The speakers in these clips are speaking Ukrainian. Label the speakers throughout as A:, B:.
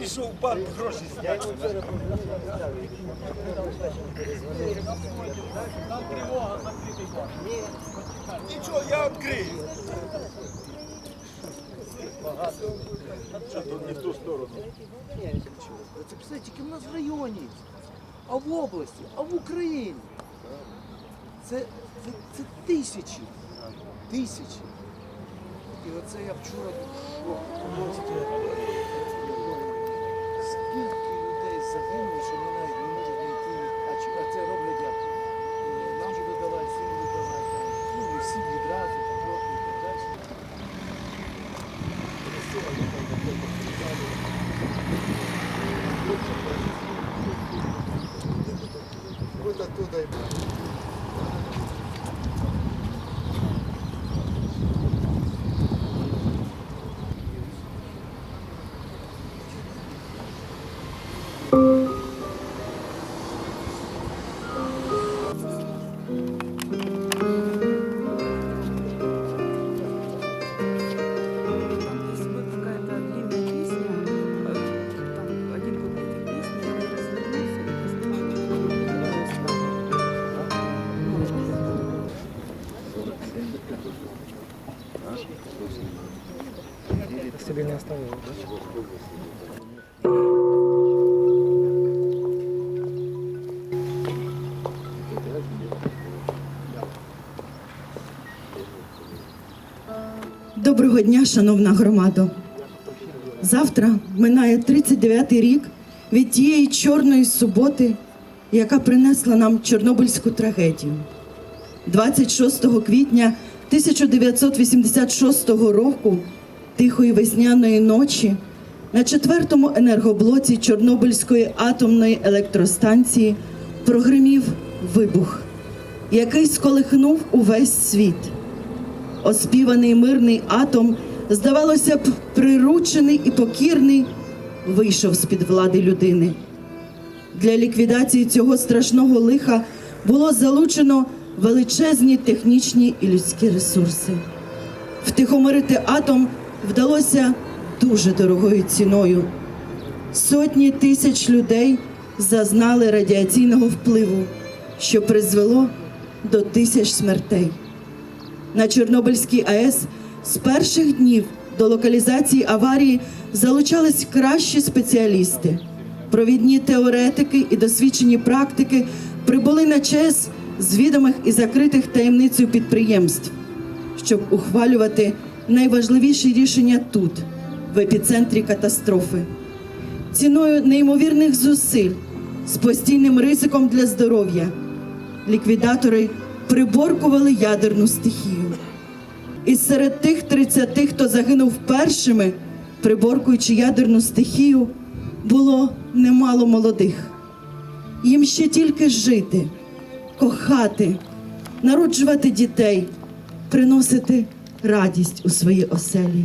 A: Пішов в банк гроші зняти. Нічого, я відкрию. Що тут не в ту сторону?
B: Це все тільки в нас в районі, а в області, а в Україні. Це, це, це тисячі. Тисячі. І оце я вчора був загинуло, що. А, а це роблять? Нам же видавати, всім видавати. Ну, відразу, трохи і так далі.
C: Доброго дня, шановна громадо. Завтра минає 39-й рік від тієї чорної суботи, яка принесла нам Чорнобильську трагедію. 26 квітня 1986 року, тихої весняної ночі, на четвертому енергоблоці Чорнобильської атомної електростанції прогримів вибух, який сколихнув увесь світ оспіваний мирний атом, здавалося б, приручений і покірний, вийшов з-під влади людини. Для ліквідації цього страшного лиха було залучено величезні технічні і людські ресурси. Втихомирити атом вдалося дуже дорогою ціною. Сотні тисяч людей зазнали радіаційного впливу, що призвело до тисяч смертей. На Чорнобильській АЕС з перших днів до локалізації аварії залучались кращі спеціалісти. Провідні теоретики і досвідчені практики прибули на ЧАЕС з відомих і закритих таємницею підприємств, щоб ухвалювати найважливіші рішення тут, в епіцентрі катастрофи. Ціною неймовірних зусиль з постійним ризиком для здоров'я ліквідатори приборкували ядерну стихію. І серед тих 30, хто загинув першими, приборкуючи ядерну стихію, було немало молодих. Їм ще тільки жити, кохати, народжувати дітей, приносити радість у свої оселі.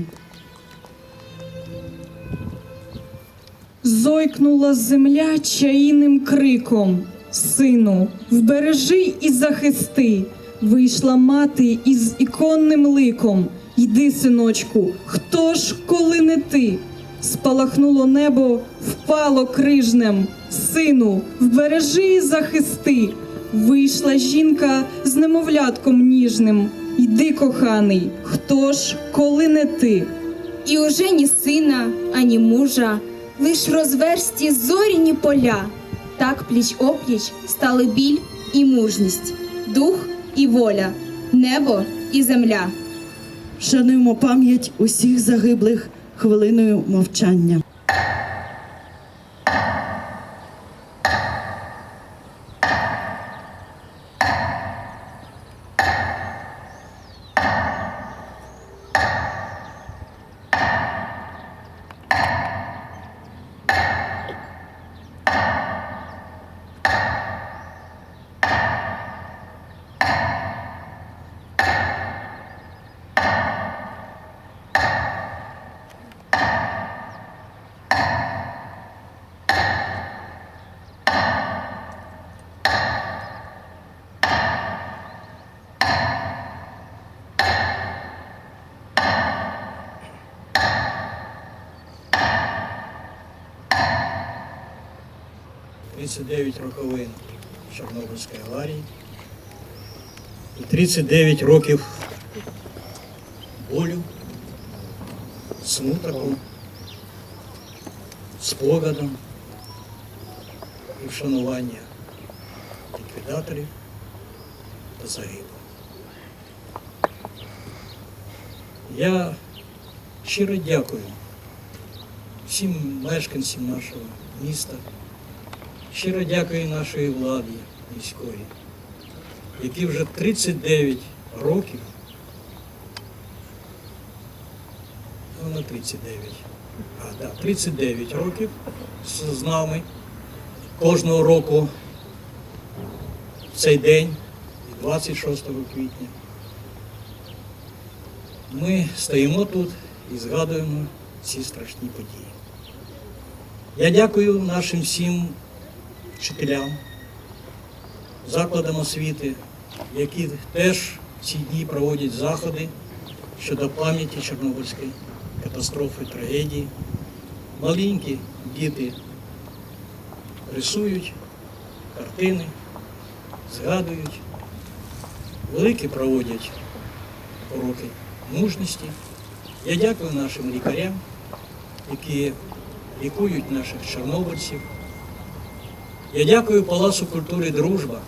D: Зойкнула земля чаїним криком. Сину, вбережи і захисти. Вийшла мати із іконним ликом. Йди, синочку, хто ж, коли не ти? Спалахнуло небо, впало крижнем. Сину, вбережи і захисти. Вийшла жінка з немовлятком ніжним. Йди, коханий, хто ж, коли не ти?
E: І уже ні сина, ані мужа, лиш розверсті зоряні поля. Так пліч опліч стали біль і мужність, дух і воля, небо і земля.
C: Шануємо пам'ять усіх загиблих хвилиною мовчання.
F: 39 роковин Чорнобильської аварії і 39 років болю, смутку, спогадом і вшанування ліквідаторів та загиблих. Я щиро дякую всім мешканцям нашого міста, щиро дякую нашої владі міської, які вже 39 років, ну не 39, а да, 39 років з нами кожного року цей день, 26 квітня. Ми стоїмо тут і згадуємо ці страшні події. Я дякую нашим всім вчителям, закладам освіти, які теж ці дні проводять заходи щодо пам'яті Чорнобильської катастрофи, трагедії. Маленькі діти рисують картини, згадують, великі проводять уроки мужності. Я дякую нашим лікарям, які лікують наших чорнобильців. Я дякую Палацу культури Дружба,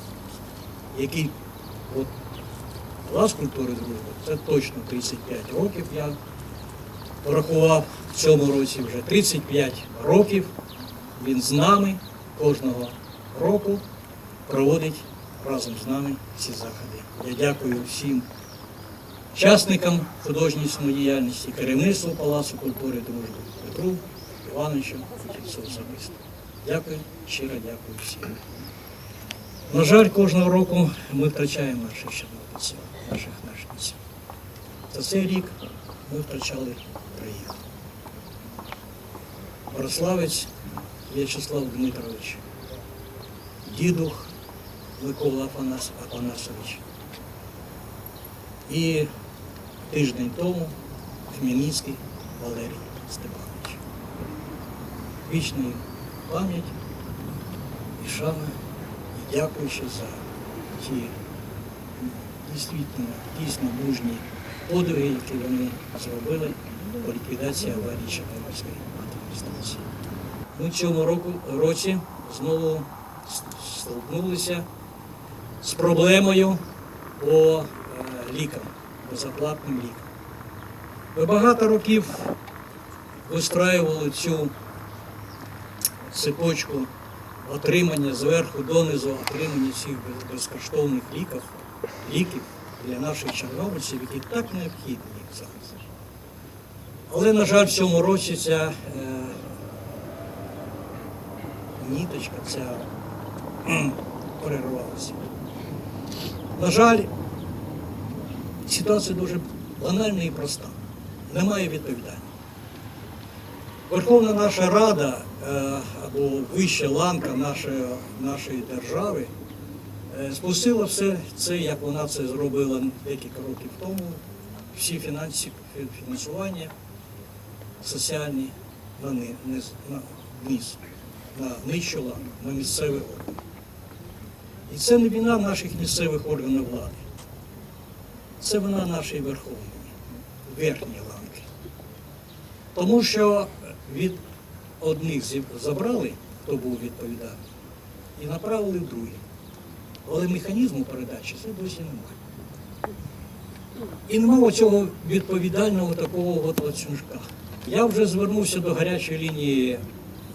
F: який от, Палац культури Дружба, це точно 35 років я порахував в цьому році вже 35 років. Він з нами кожного року проводить разом з нами ці заходи. Я дякую всім учасникам художньої самодіяльності, керівництву Палацу культури Дружби Петру Івановичу Тільцю особисто. Дякую, щиро дякую всім. На жаль, кожного року ми втрачаємо наших чорнобильців, наших мешканців. За цей рік ми втрачали троїх. Бориславець В'ячеслав Дмитрович, дідух Микола Афанас, Афанасович. І тиждень тому Хмельницький Валерій Степанович. Вічна їм пам'ять і шана, і дякуючи за ті дійсно, дійсно мужні подвиги, які вони зробили по ліквідації аварії Чорнобильської атомної станції. Ми цьому року, році знову столкнулися з проблемою по е, лікам, безоплатним лікам. Ми багато років вистраювали цю цепочку отримання зверху донизу, отримання цих безкоштовних ліків, ліків для наших чорнобильців, які так необхідні зараз. Але, на жаль, в цьому році ця е, ніточка, ця перервалася. На жаль, ситуація дуже банальна і проста. Немає відповідання. Верховна наша Рада е, або вища ланка нашої, нашої держави е, спустила все це, як вона це зробила декілька років тому, всі фінансі, фінансування соціальні на, ни- низ, на вниз, на нижчу ланку, на місцевий орган. І це не вина наших місцевих органів влади. Це вина нашої верховної, верхньої ланки. Тому що від одних забрали, хто був відповідальний, і направили в другі. Але механізму передачі це досі немає. І немає цього відповідального такого от ланцюжка. Я вже звернувся до гарячої лінії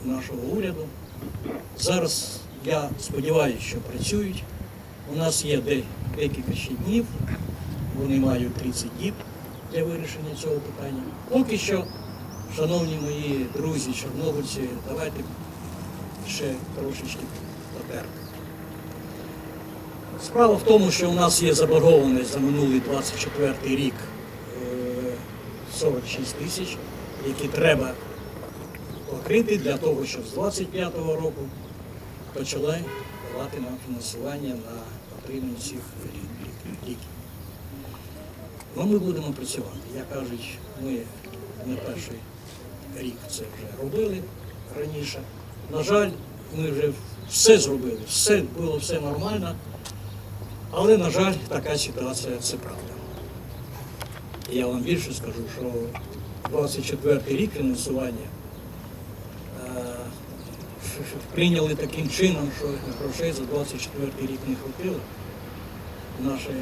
F: нашого уряду. Зараз я сподіваюся, що працюють. У нас є декілька ще днів, вони мають 30 діб для вирішення цього питання. Поки що, шановні мої друзі, чорнобильці, давайте ще трошечки потерпимо. Справа в тому, що у нас є заборгованість за минулий 24 рік е, 46 тисяч, які треба покрити для того, щоб з 25-го року почали давати нам фінансування на отримання цих лі- лі- ліків. Ну, ми будемо працювати. Як кажуть, ми не перший рік це вже робили раніше. На жаль, ми вже все зробили, все було все нормально. Але, на жаль, така ситуація це правда. Я вам більше скажу, що 24-й рік фінансування е, прийняли таким чином, що грошей за 24-й рік не хватило в нашому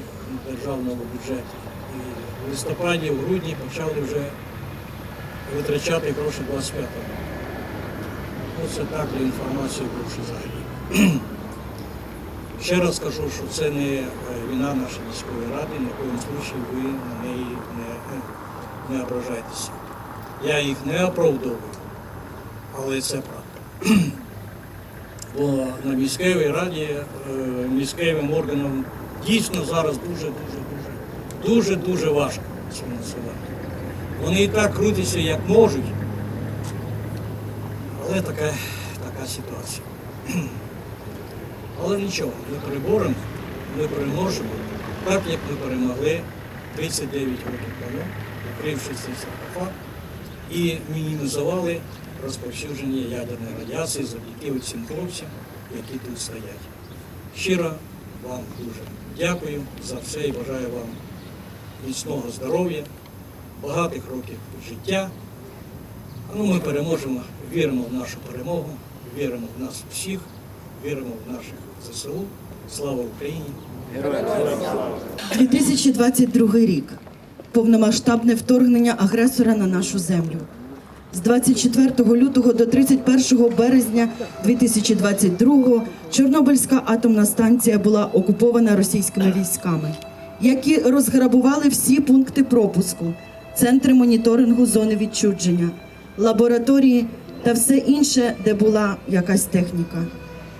F: державному бюджеті. І в листопаді, в грудні почали вже витрачати гроші 25 року. Ну, це так для інформації більше взагалі. Ще раз скажу, що це не е, вина нашої міської ради, ні в коїм случаї ви на неї не, не ображайтеся. Я їх не оправдовую, але це правда. Бо на міській раді, е, міським органам дійсно зараз дуже, дуже, дуже, важко з фінансуванням. Вони і так крутяться, як можуть, але така, така ситуація. Але нічого, ми переборемо, ми переможемо, так як ми перемогли 39 років тому, відкривши цей саркофаг і мінімізували розповсюдження ядерної радіації завдяки цим хлопцям, які тут стоять. Щиро вам дуже дякую за все і бажаю вам міцного здоров'я, багатих років життя. Ну, ми переможемо, віримо в нашу перемогу, віримо в нас всіх, віримо в наших ЗСУ. Слава Україні!
C: 2022 рік повномасштабне вторгнення агресора на нашу землю. З 24 лютого до 31 березня 2022 Чорнобильська атомна станція була окупована російськими військами, які розграбували всі пункти пропуску, центри моніторингу зони відчудження, лабораторії та все інше, де була якась техніка.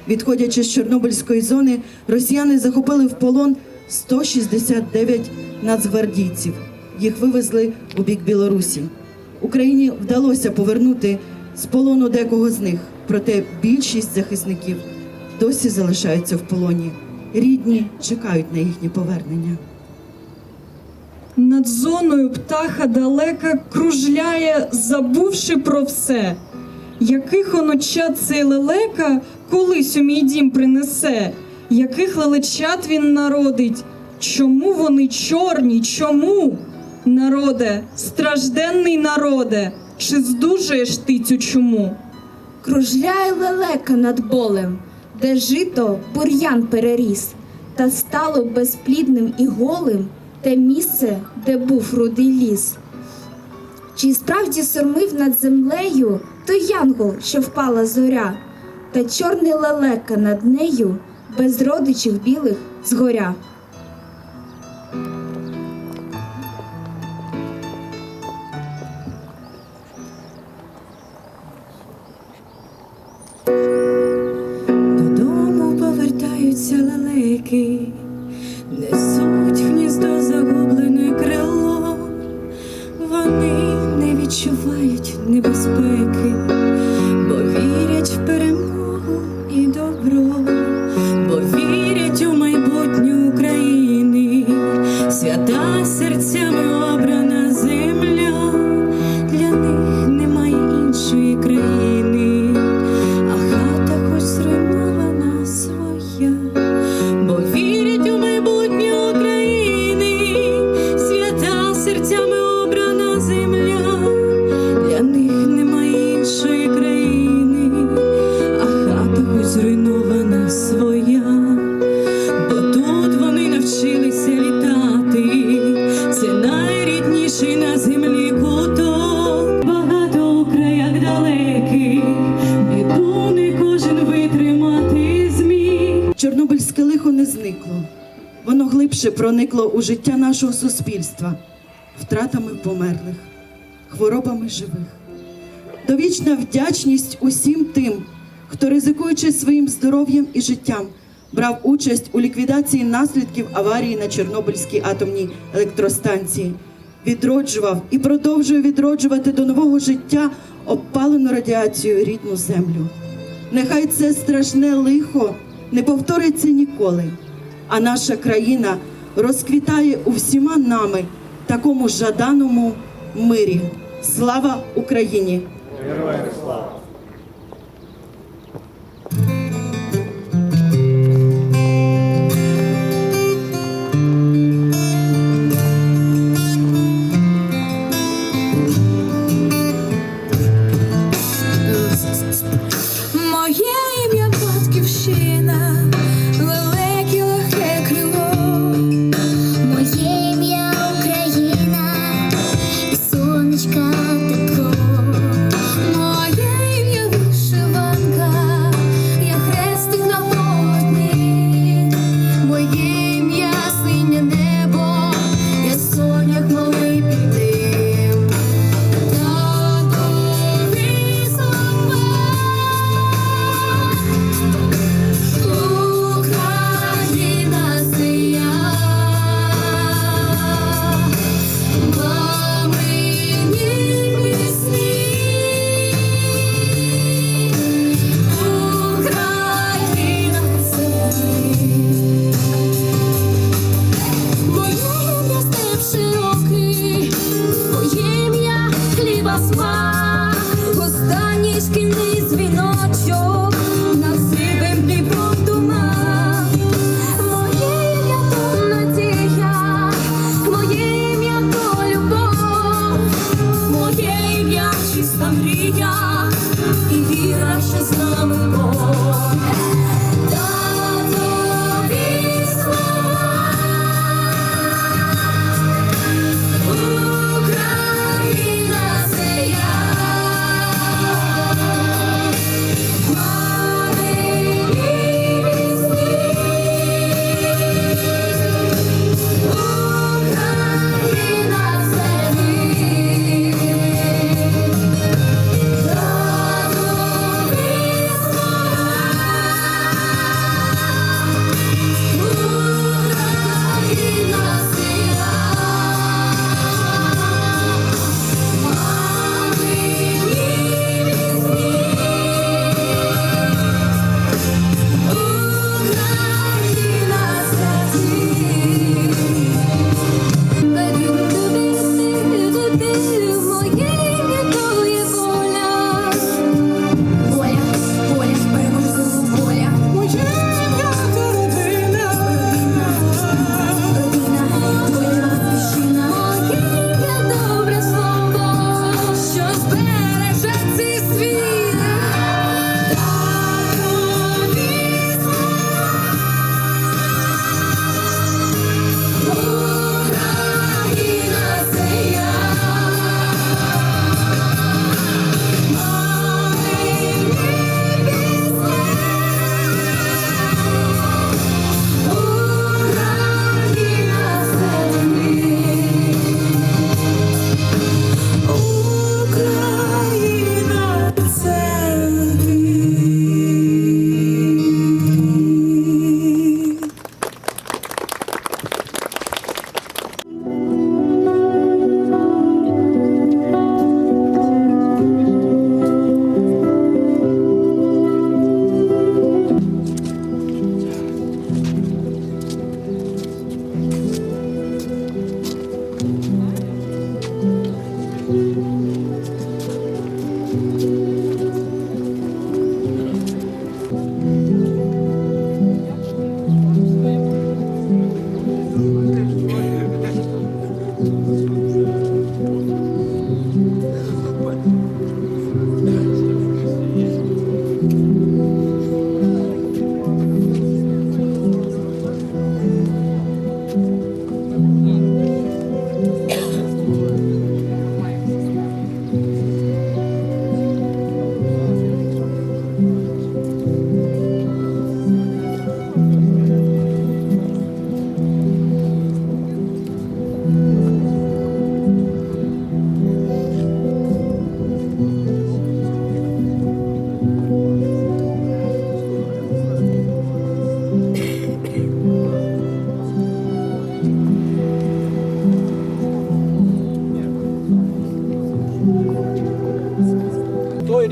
C: Відходячи з Чорнобильської зони, росіяни захопили в полон 169 нацгвардійців. Їх вивезли у бік Білорусі. Україні вдалося повернути з полону декого з них, проте більшість захисників досі залишаються в полоні. Рідні чекають на їхнє повернення.
D: Над зоною птаха далека кружляє, забувши про все. Яких онучат цей лелека колись у мій дім принесе? Яких лелечат він народить? Чому вони чорні? Чому? Народе, стражденний народе, чи здужаєш ти цю чуму?
E: Кружляє лелека над болем, де жито бур'ян переріс, та стало безплідним і голим те місце, де був рудий ліс. Чи справді сормив над землею той янгол, що впала зоря, та чорний лелека над нею без родичів білих згоря.
C: Проникло у життя нашого суспільства, втратами померлих, хворобами живих. Довічна вдячність усім тим, хто, ризикуючи своїм здоров'ям і життям, брав участь у ліквідації наслідків аварії на Чорнобильській атомній електростанції, відроджував і продовжує відроджувати до нового життя обпалену радіацією рідну землю. Нехай це страшне лихо не повториться ніколи, а наша країна розквітає у всіма нами такому жаданому мирі. Слава Україні!
A: Героям слава!
G: One.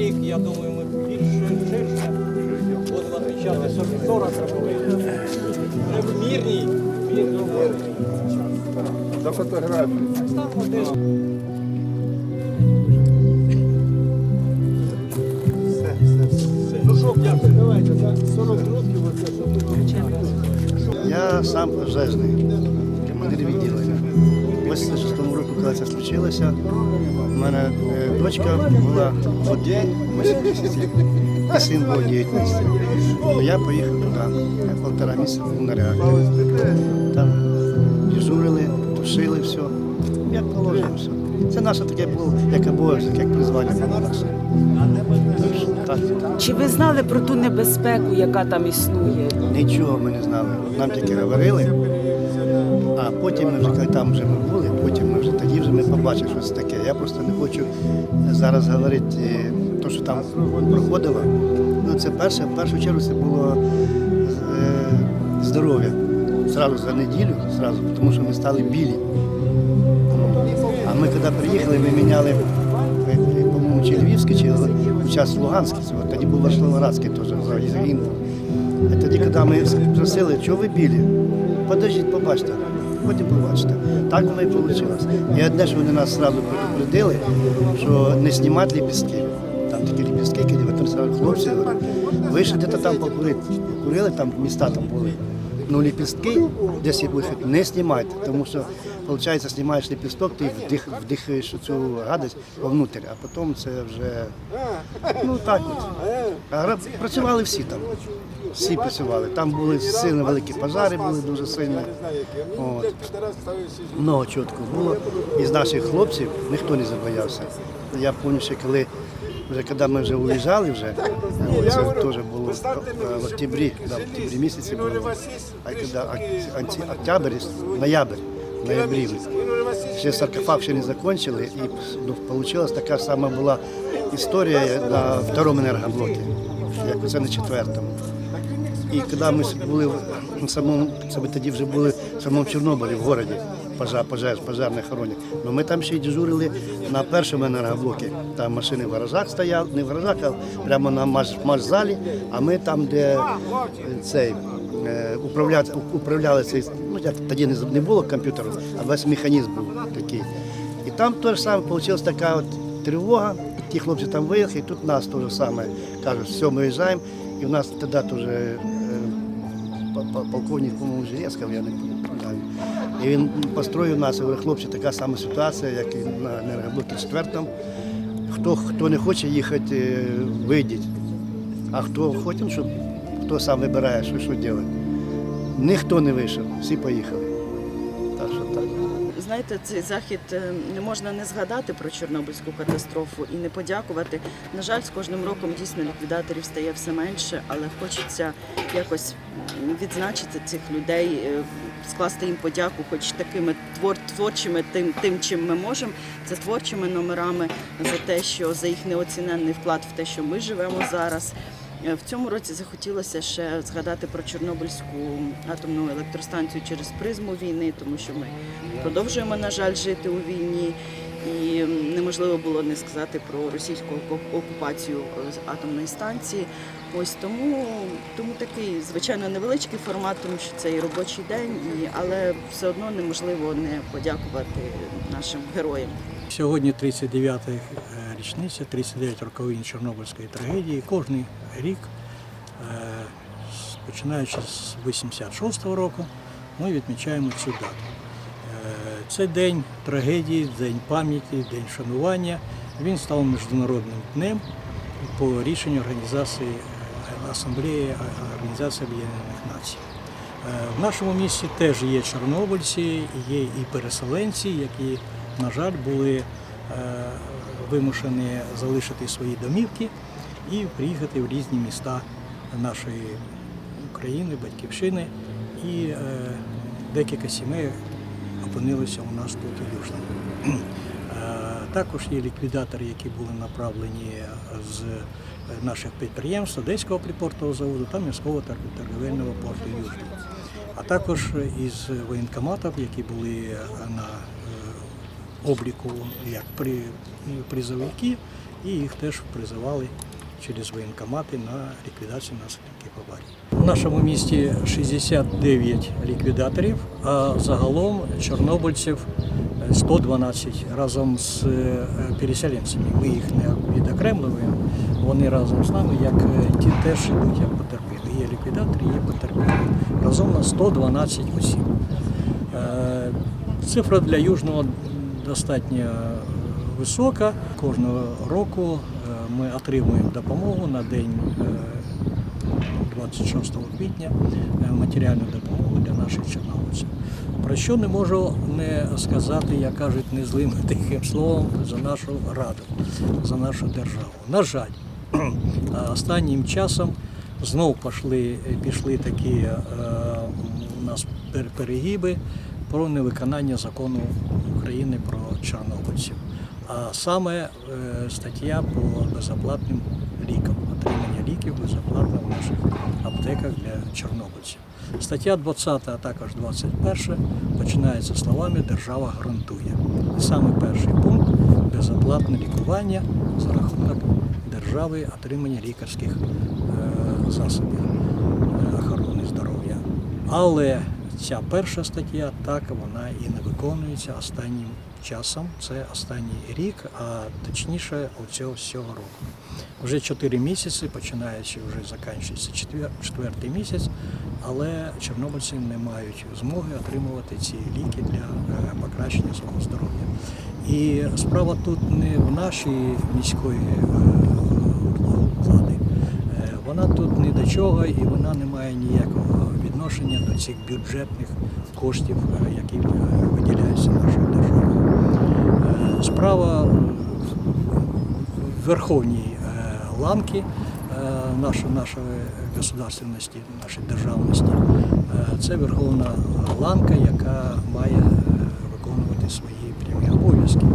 G: Рік, я думаю, ми більше ширше будемо відмічати 40 роковин. Вже в мірній, мірній
F: За фотографію. Ну що, дякую, давайте за 40 років оце, щоб
H: Я сам пожежний, коли це случилося, у мене е, дочка була водій 8 місяців, і син був 19. То я поїхав туди, я півтора місяця був на реакторі. Там дежурили, тушили все, як положено все. Це наше таке було, як обов'язок, як призвання було наше. Так.
I: Чи ви знали про ту небезпеку, яка там існує?
H: Нічого ми не знали. Нам тільки говорили. А потім ми вже, коли там вже ми були, потім ми вже тоді вже ми побачили, що це таке. Я просто не хочу зараз говорити те, що там проходило. Ну, це перше, в першу чергу це було е, здоров'я. Зразу за неділю, зразу, тому що ми стали білі. А ми коли приїхали, ми міняли, по-моєму, чи Львівський, чи час Луганський. Тоді був Вашловградський теж загін. А тоді, коли ми просили, чого ви білі? Подождіть, побачите. Потім побачите. Так воно і вийшло. І одне, що вони нас одразу предупредили, що не знімати ліпістки. Там такі ліпістки, ви хлопці, вийшли ви де-то там покурити. Покурили, там міста там були. Ну, ліпістки, десь їх вихід, не знімайте, тому що, виходить, знімаєш ліпісток, ти вдих, вдихаєш цю гадость вовнутрь, а потім це вже, ну так от. Працювали всі там, всі працювали. Там були сильно великі пожари, були дуже сильні. От. Много чітко було. Із наших хлопців ніхто не забоявся. Я пам'ятаю, що коли вже коли ми вже уїжджали, вже, це теж було в октябрі, да, в октябрі місяці було. А коли октябрь, ноябрь, ноябрі. Ще саркофаг ще не закончили, і ну, вийшла така сама була історія на второму енергоблокі, як це на четвертому. І коли ми були в самому, це ми тоді вже були в самому Чорнобилі, в городі, пожар, пожар, пожарної охороні. Ну ми там ще й дежурили на першому енергоблокі. Там машини в гаражах стояли, не в гаражах, а прямо на маш, маш-залі, а ми там, де е, цей. Е, Управляти, управляли цей, ну як тоді не, було комп'ютеру, а весь механізм був такий. І там теж саме вийшла така от тривога, ті хлопці там виїхали, і тут нас теж саме кажуть, все, ми виїжджаємо. І в нас тоді теж е, по- по- полковник, по-моєму, Железков, я не пам'ятаю. І він построїв нас, і говорить, хлопці, така сама ситуація, як і на енергоблокі 4 Хто, хто не хоче їхати, е, вийдіть. А хто хоче, щоб хто сам вибирає, що, що робити. Ніхто не вийшов, всі поїхали. Так що так.
J: Знаєте, цей захід е, не можна не згадати про Чорнобильську катастрофу і не подякувати. На жаль, з кожним роком дійсно ліквідаторів стає все менше, але хочеться якось відзначити цих людей, е, скласти їм подяку, хоч такими твор, творчими, тим, тим, чим ми можемо. Це творчими номерами за те, що за їх неоціненний вклад в те, що ми живемо зараз. Е, В цьому році захотілося ще згадати про Чорнобильську атомну електростанцію через призму війни, тому що ми продовжуємо, на жаль, жити у війні. І неможливо було не сказати про російську окупацію е, атомної станції. Ось тому, тому такий, звичайно, невеличкий формат, тому що це і робочий день, і, але все одно неможливо не подякувати нашим героям.
F: Сьогодні 39-та е, річниця, 39 роковин Чорнобильської трагедії. Кожний рік, е, починаючи з 86-го року, ми відмічаємо цю дату. Е, Це день трагедії, день пам'яті, день шанування. Він став міжнародним днем по рішенню організації Асамблеї Організації Об'єднаних Націй. В нашому місті теж є чорнобильці, є і переселенці, які, на жаль, були е, вимушені залишити свої домівки і приїхати в різні міста нашої України, батьківщини. І е, декілька сімей опинилися у нас тут у Южному. Е, Також є ліквідатори, які були направлені з наших підприємств Одеського припортового заводу та міського торговельного порту Южний. А також із воєнкоматів, які були на обліку як при, призовики, і їх теж призивали через воєнкомати на ліквідацію наслідків аварії. У нашому місті 69 ліквідаторів, а загалом чорнобильців 112 разом з е, переселенцями. Ми їх не відокремлюємо, вони разом з нами, як е, ті теж йдуть як потерпілі. Є ліквідатори, є потерпілі. Разом на 112 осіб. Е, Цифра для Южного достатньо висока. Кожного року е, ми отримуємо допомогу на день е, 26 квітня е, матеріальну допомогу для наших чорнобильців. Про що не можу не сказати, як кажуть, не злим тихим словом за нашу раду, за нашу державу. На жаль, останнім часом знов пішли, пішли такі е, у нас пер- перегиби про невиконання закону України про чорнобильців. А саме е, стаття по безоплатним лікам, отримання ліків безоплатно в наших аптеках для чорнобильців. Стаття 20, а також 21 починається словами Держава гарантує. І саме перший пункт безоплатне лікування за рахунок держави отримання лікарських е, засобів е, охорони здоров'я. Але ця перша стаття так вона і не виконується останнім часом, це останній рік, а точніше оцього всього року. Вже 4 місяці, починаючи вже закінчується четвертий місяць, але чорнобильці не мають змоги отримувати ці ліки для е, покращення свого здоров'я. І справа тут не в нашій міської е, влади. Е, Вона тут ні до чого і вона не має ніякого відношення до цих бюджетних коштів, які виділяються нашою державою. Справа верховній е, ланки е, нашої, нашої государственності, нашої державності. Е, Це верховна ланка, яка має виконувати свої прямі обов'язки.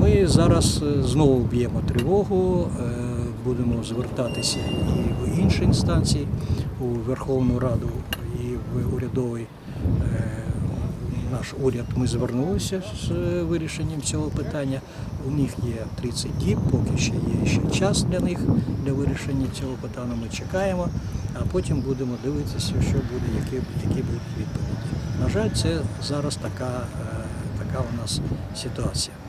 F: Ми зараз знову б'ємо тривогу, будемо звертатися і в інші інстанції, у Верховну Раду і в урядовий наш уряд. Ми звернулися з е, вирішенням цього питання. У них є 30 діб, поки ще є ще час для них для вирішення цього питання. Ми чекаємо, а потім будемо дивитися, що буде, які, які будуть відповіді. На жаль, це зараз така, е, така у нас ситуація.